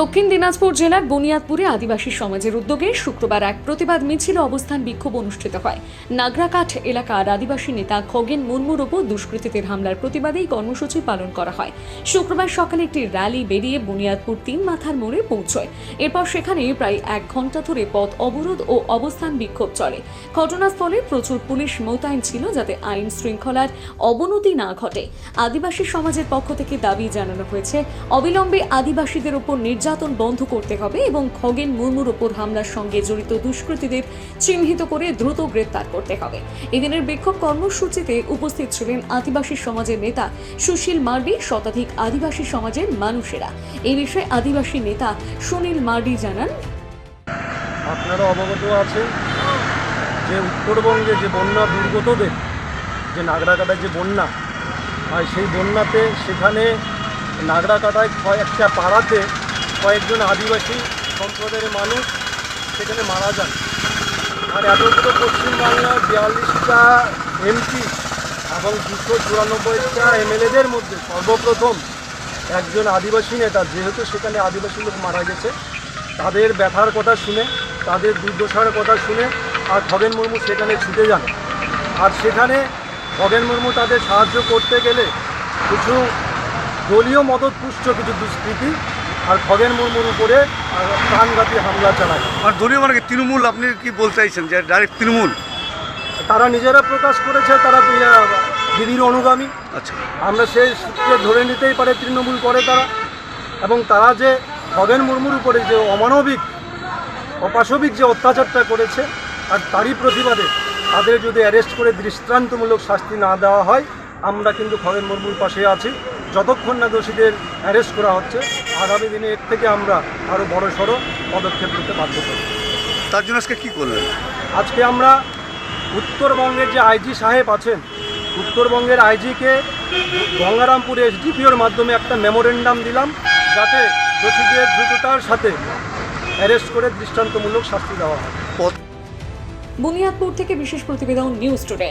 দক্ষিণ দিনাজপুর জেলার বুনিয়াদপুরে আদিবাসী সমাজের উদ্যোগে শুক্রবার এক প্রতিবাদ মিছিল অবস্থান বিক্ষোভ অনুষ্ঠিত হয়। নাগরাকাঠ এলাকার আদিবাসী নেতা খগেন মুর্মুর ওপর দুষ্কৃতীদের হামলার প্রতিবাদে কর্মসূচি পালন করা হয়। শুক্রবার সকালে একটি র্যালি বেরিয়ে বুনিয়াদপুর তিন মাথার মোড়ে পৌঁছয়। এরপর সেখানে প্রায় এক ঘণ্টা ধরে পথ অবরোধ ও অবস্থান বিক্ষোভ চলে। ঘটনাস্থলে প্রচুর পুলিশ মোতায়েন ছিল যাতে আইন শৃঙ্খলার অবনতি না ঘটে। আদিবাসী সমাজের পক্ষ থেকে দাবি জানানো হয়েছে, অবিলম্বে আদিবাসীদের ওপর নির্যাতন বন্ধ করতে হবে এবং খগেন মুর্মুর ওপর হামলার সঙ্গে জড়িত দুষ্কৃতীদের চিহ্নিত করে দ্রুত গ্রেপ্তার করতে হবে। এদিনের বিক্ষোভ কর্মসূচিতে উপস্থিত ছিলেন আদিবাসী সমাজের নেতা সুশীল মার্ডি শতাধিক আদিবাসী সমাজের মানুষেরা। এই বিষয়ে আদিবাসী নেতা সুনীল মার্ডি জানান। আপনারা অবগত আছেন যে উত্তরবঙ্গে যে বন্যা দুর্গতদের, যে নাগরাকাটায় যে বন্যা আর সেই বন্যাতে সেখানে নাগরাকাটায় কয়েকটা পাড়াতে কয়েকজন আদিবাসী সম্প্রদায়ের মানুষ সেখানে মারা যান। আর এতগুলো পশ্চিমবাংলার বিয়াল্লিশটা এমপি এবং দুশো চুরানব্বইটা এমএলএদের মধ্যে সর্বপ্রথম একজন আদিবাসী নেতা, যেহেতু সেখানে আদিবাসী লোক মারা গেছে, তাদের ব্যথার কথা শুনে, তাদের দুর্দশার কথা শুনে আর খগেন মুর্মু সেখানে ছুটে যান। আর সেখানে খগেন মুর্মু তাদের সাহায্য করতে গেলে কিছু দলীয় মদতপুষ্ট, কিছু দুষ্কৃতি আর খগেন মুর্মুর উপরে প্রাণঘাতী হামলা চালায়। আর দলীয় মানে তৃণমূল আপনি কি বলতে চাইছেন যে ডাইরেক্ট তৃণমূল? তারা নিজেরা প্রকাশ করেছে তারা দিদির অনুগামী। আচ্ছা। আমরা সেই সূত্রে ধরে নিতেই পারে তৃণমূল করে তারা। এবং তারা যে খগেন মুর্মুর উপরে যে অমানবিক অপাশবিক যে অত্যাচারটা করেছে আর তারই প্রতিবাদে তাদের যদি অ্যারেস্ট করে দৃষ্টান্তমূলক শাস্তি না দেওয়া হয় আমরা কিন্তু খগেন মুর্মুর পাশে আছি। যতক্ষণ না দোষীদের অ্যারেস্ট করা হচ্ছে আগামী দিনে এর থেকে আমরা আরও বড় সড়ো পদক্ষেপ নিতে বাধ্য করব তার জন্য আজকে কী করলেন? আজকে আমরা উত্তরবঙ্গের যে আইজি সাহেব আছেন উত্তরবঙ্গের আইজিকে গঙ্গারামপুর এসডিপিওর মাধ্যমে একটা মেমোরেন্ডাম দিলাম যাতে দোষীদের দ্রুততার সাথে অ্যারেস্ট করে দৃষ্টান্তমূলক শাস্তি দেওয়া হয়। পদ বুনিয়াদপুর থেকে বিশেষ প্রতিবেদন নিউজ টুডে।